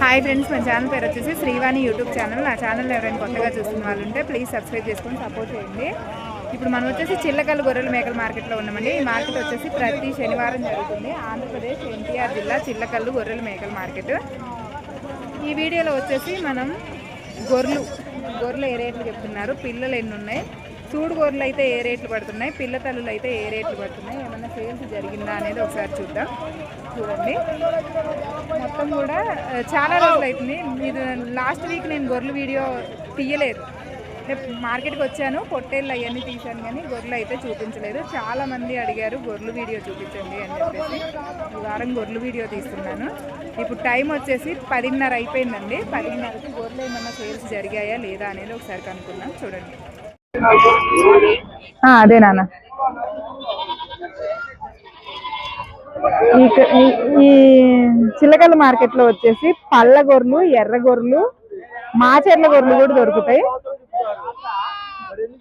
Hi friends మా channel పేరు వచ్చేసి శ్రీవాణి యూట్యూబ్ ఛానల్. నా ఛానల్ ఎవరైనా కొత్తగా చూస్తున్న వాళ్ళు ఉంటే ప్లీజ్ సబ్స్క్రైబ్ చేసుకొని సపోర్ట్ చేయండి. ఇప్పుడు మనం వచ్చేసి చిల్లకల్లు గొర్రెల మేకల మార్కెట్లో ఉన్నామండి. ఈ మార్కెట్ వచ్చేసి ప్రతి శనివారం జరుగుతుంది. ఆంధ్రప్రదేశ్ ఎన్టీఆర్ జిల్లా చిల్లకల్లు గొర్రెల మేకల మార్కెట్ ఈ వీడియోలో వచ్చేసి మనం గొర్రెలు గొర్రెలు ఏ రేట్లు చెప్తున్నారు? పిల్లలు ఎన్ని ఉన్నాయి? చూడు గొర్రెలు అయితే ఏ రేట్లు పడుతున్నాయి? పిల్ల తల్లులు అయితే ఏ రేట్లు పడుతున్నాయి? ఏమైనా సేల్స్ జరిగిందా అనేది ఒకసారి చూద్దాం. చూడండి. మొత్తం కూడా చాలా రోజులు అవుతుంది. మీరు లాస్ట్ వీక్ నేను గొర్రెలు వీడియో తీయలేదు. మార్కెట్కి వచ్చాను పొట్టేళ్ళు అవన్నీ తీశాను కానీ గొర్రెలు అయితే చూపించలేదు. చాలా మంది అడిగారు గొర్రెలు వీడియో చూపించండి అని చెప్పేసి. ఈ వారం గొర్రెలు వీడియో తీస్తున్నాను. ఇప్పుడు టైం వచ్చేసి పదిన్నర అయిపోయిందండి. పదిన్నరకి గొర్రెలు ఏమన్నా సేల్స్ జరిగాయా లేదా అనేది ఒకసారి కనుక్కుందాం. చూడండి. అదే నాన్న. ఈ చిల్లకల్లు ఈ- లో మార్కెట్లో వచ్చేసి పళ్ళ గొర్రెలు ఎర్ర గొర్రెలు మాచెర్ల గొర్రెలు కూడా దొరుకుతాయి.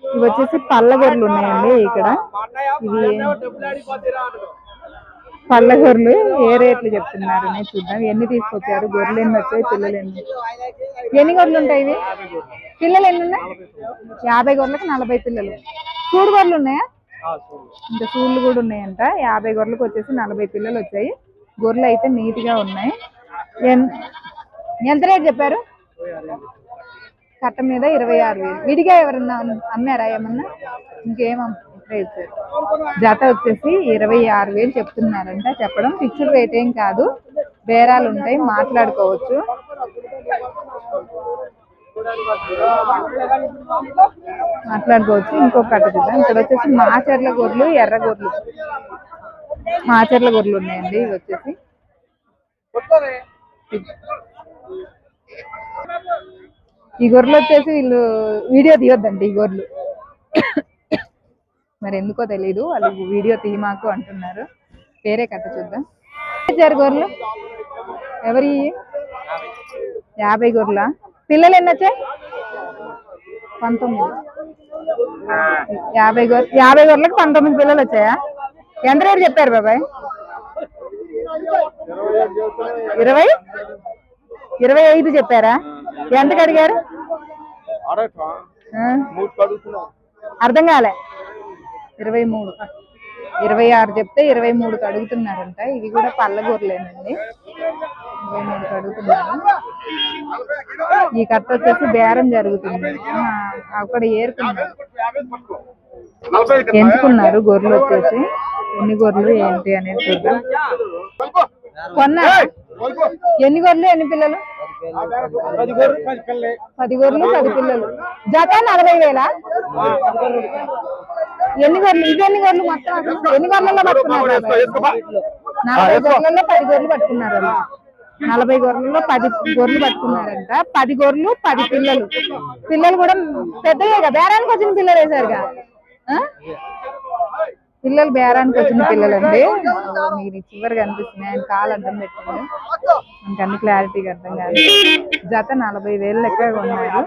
ఇవి వచ్చేసి పళ్ళ గొర్రెలు ఉన్నాయండి ఇక్కడ. ఇవి పళ్ళ గొర్రెలు ఏ రేట్లు చెప్తున్నారు చూద్దాం. ఎన్ని తీసుకొచ్చారు? గొర్రెలు ఎన్ని వచ్చాయి? పిల్లలు ఎన్ని ఎన్ని గొర్రెలు ఉంటాయి ఇవి? పిల్లలు ఎన్ని ఉన్నాయి? యాభై గొర్రెలకు నలభై పిల్లలు. చూడు గొర్రెలు ఉన్నాయా? ఇంకా సూళ్ళు కూడా ఉన్నాయంట. యాభై గొర్రెలకు వచ్చేసి నలభై పిల్లలు వచ్చాయి. గొర్రెలు అయితే నీట్గా ఉన్నాయి ఎంత రేట్ చెప్పారు? కట్ట మీద ఇరవై ఆరు వేలు. విడిగా ఎవరన్నా అమ్మారా ఏమన్నా? ఇంకేం ఇచ్చారు జత వచ్చేసి ఇరవై ఆరు వేలు చెప్తున్నారంట. చెప్పడం ఫిక్స్డ్ రేట్ ఏం కాదు. బేరాలు ఉంటాయి మాట్లాడుకోవచ్చు. మాట్లాడుకోవచ్చు. ఇంకొకటి చూద్దాం. ఇక్కడ వచ్చేసి మాచర్ల గొర్రెలు ఎర్ర గొర్రెలు. మాచర్ల గొర్రెలు ఉన్నాయండి. ఇవి వచ్చేసి. ఈ గొర్రెలు వచ్చేసి వీళ్ళు వీడియో తీయొద్దండి ఈ గొర్రెలు. మరి ఎందుకో తెలీదు వాళ్ళు వీడియో తీయమాకు అంటున్నారు. వేరే కథ చూద్దాం. ఇచ్చారు గొర్రెలు? ఎవరి? యాభై గొర్రెల? పిల్లలు ఎన్ని వచ్చాయి? పంతొమ్మిది. యాభై గొర్రె యాభై గొర్రెలకు పంతొమ్మిది పిల్లలు వచ్చాయా? ఎంత రేటు చెప్పారు బాబాయ్? ఇరవై? ఇరవై ఐదు చెప్పారా? ఎంతకు అడిగారు? అర్థం కాలే. ఇరవై మూడు. ఇరవై ఆరు చెప్తే ఇరవై మూడుకి అడుగుతున్నారంట. ఇవి కూడా పళ్ళ గొర్రెలేనండి ఇరవై మూడుకి అడుగుతున్నారు ఈ కట్ట వచ్చేసి బేరం జరుగుతుంది. అక్కడ ఏరుకున్నారు. ఎంచుకున్నారు గొర్రెలు వచ్చేసి. ఎన్ని గొర్రెలు ఏంటి అనేది చూద్దాం. కొన్నారా ఎన్ని గొర్రెలు ఎన్ని పిల్లలు? పది గొర్రెలు పది పిల్లలు జత నలభై వేల? ఎన్ని గొర్రెలు ఇవి ఎన్ని గొర్రెలు మొత్తం ఎన్ని గొర్రెల్లో పట్టుకున్నారు? నలభై గొర్రెల్లో పది గొర్రెలు పట్టుకున్నారు. నలభై గొర్రెల్లో పది గొర్రెలు పట్టుకున్నారంట. పది గొర్రెలు పది పిల్లలు. పిల్లలు కూడా పెద్దగా కదా? బేరానికి వచ్చిన పిల్లలు వేశారుగా. ఆ? పిల్లలు బేరానికి వచ్చిన పిల్లలండి. మీరు ఈ చివరి కనిపిస్తున్నాయి ఆయన కాలు అడ్డం పెట్టండి మనకి అన్ని క్లారిటీగా అర్థం కాదు. జత నలభై వేలు లెక్క కొన్నారు.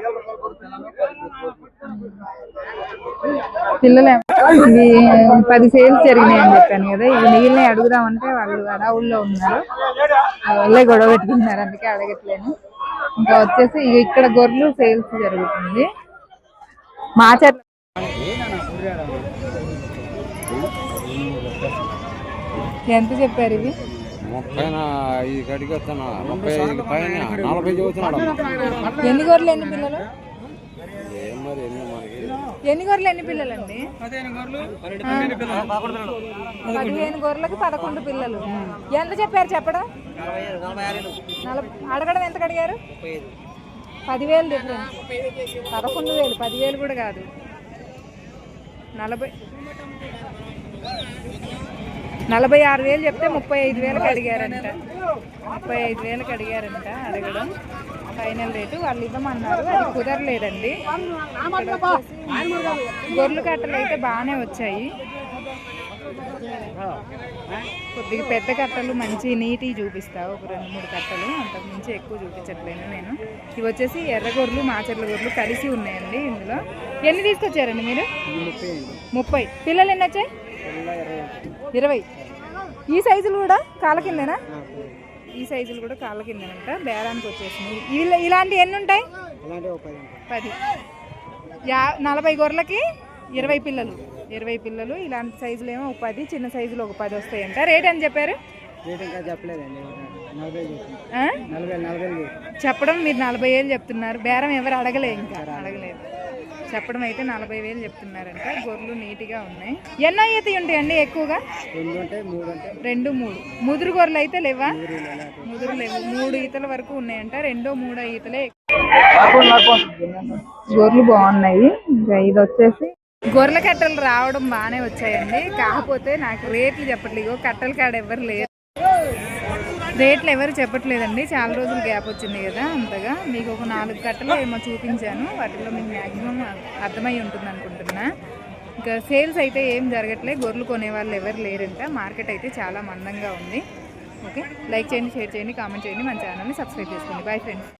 పిల్లలు ఇవి పది సేల్స్ జరిగినాయి అని చెప్పాను కదా. ఇవి మిగిలిన అడుగుదామంటే వాళ్ళు అడవుల్లో ఉన్నారు. వాళ్ళే గొడవ పెట్టుకుంటున్నారు అందుకే అడగట్లేను. ఇంకా వచ్చేసి ఇక్కడ గొర్రెలు సేల్స్ జరుగుతుంది. మాచర్ల ఎంత చెప్పారు ఇవి? ముప్పై ఐదు కడిగి వస్తున్నా ముప్పై ఐదు పైన? నలభై చదువుతున్నాడు ఎన్ని గొర్రెలు ఎన్ని పిల్లలు? ఎన్ని గొర్రెలు ఎన్ని పిల్లలండి? పదిహేను గొర్రెలకు పదకొండు పిల్లలు. ఎంత చెప్పారు చెప్పడం? అడగడం ఎంత అడిగారు? పదివేలు డిఫరెన్స్ పదకొండు వేలు పదివేలు కూడా కాదు. నలభై. నలభై ఆరు వేలు చెప్తే ముప్పై ఐదు వేలకు అడిగారంట. ముప్పై ఐదు వేలకు అడిగారంట అడగడం. ఫైనల్ రేటు వాళ్ళు ఇవ్వమన్నారు. అది కుదరలేదండి. గొర్రెలు కట్టలు అయితే బాగానే వచ్చాయి. కొద్దిగా పెద్ద కట్టలు మంచి నీటి చూపిస్తా. ఒక రెండు మూడు కట్టలు. అంతకు మించి ఎక్కువ చూపించట్లేను నేను. ఇవి వచ్చేసి ఎర్ర గొర్రెలు మాచర్ల గొర్రెలు కలిసి ఉన్నాయండి ఇందులో. ఎన్ని తీసుకొచ్చారండి మీరు? ముప్పై. పిల్లలు ఎన్ని వచ్చాయి? ఇరవై. ఈ సైజులు కూడా కాల కిందనా? ఈ సైజులు కూడా కాళ్ళ కిందనంట. బేరానికి వచ్చేసినాయి ఇలా ఇలాంటివి ఎన్ని ఉంటాయి? పది యా నలభై గొర్రెలకి ఇరవై పిల్లలు. ఇరవై పిల్లలు ఇలాంటి సైజులు ఏమో ఒక పది చిన్న సైజులు ఒక పది వస్తాయంట. రేట్ అని చెప్పారు? చెప్పండి మీరు నలభై వేలు చెప్తున్నారు. బేరం ఎవరు అడగలే ఇంకా. చెప్పడం అయితే నలభై వేలు చెప్తున్నారంట. గొర్రెలు నీట్గా ఉన్నాయి. ఎన్నో ఈత ఉంటాయండి ఎక్కువగా? రెండు మూడు అంటే రెండు మూడు. ముదురు గొర్రెలు అయితే లేవా? ముదురు లేవు. మూడు ఈతల వరకు ఉన్నాయంట. రెండో మూడో ఈతలే గొర్రెలు బాగున్నాయి. ఇంకా ఇది వచ్చేసి గొర్రెల కట్టలు రావడం బాగానే వచ్చాయండి. కాకపోతే నాకు రేట్లు చెప్పట్లేదు. కట్టల కాడ ఎవరు లేరు. రేట్లు ఎవరు చెప్పట్లేదండి. చాలా రోజులు గ్యాప్ వచ్చింది కదా అంతగా. మీకు ఒక నాలుగు కట్టలు ఏమో చూపించాను. వాటిలో మీకు మ్యాక్సిమం అర్థమై ఉంటుంది అనుకుంటున్నా. ఇంకా సేల్స్ అయితే ఏం జరగట్లేదు గొర్రెలు కొనే వాళ్ళు ఎవరు లేరంట. మార్కెట్ అయితే చాలా మందంగా ఉంది. ఓకే? లైక్ చేయండి షేర్ చేయండి కామెంట్ చేయండి. మన ఛానల్ని సబ్స్క్రైబ్ చేసుకోండి. Bye friends.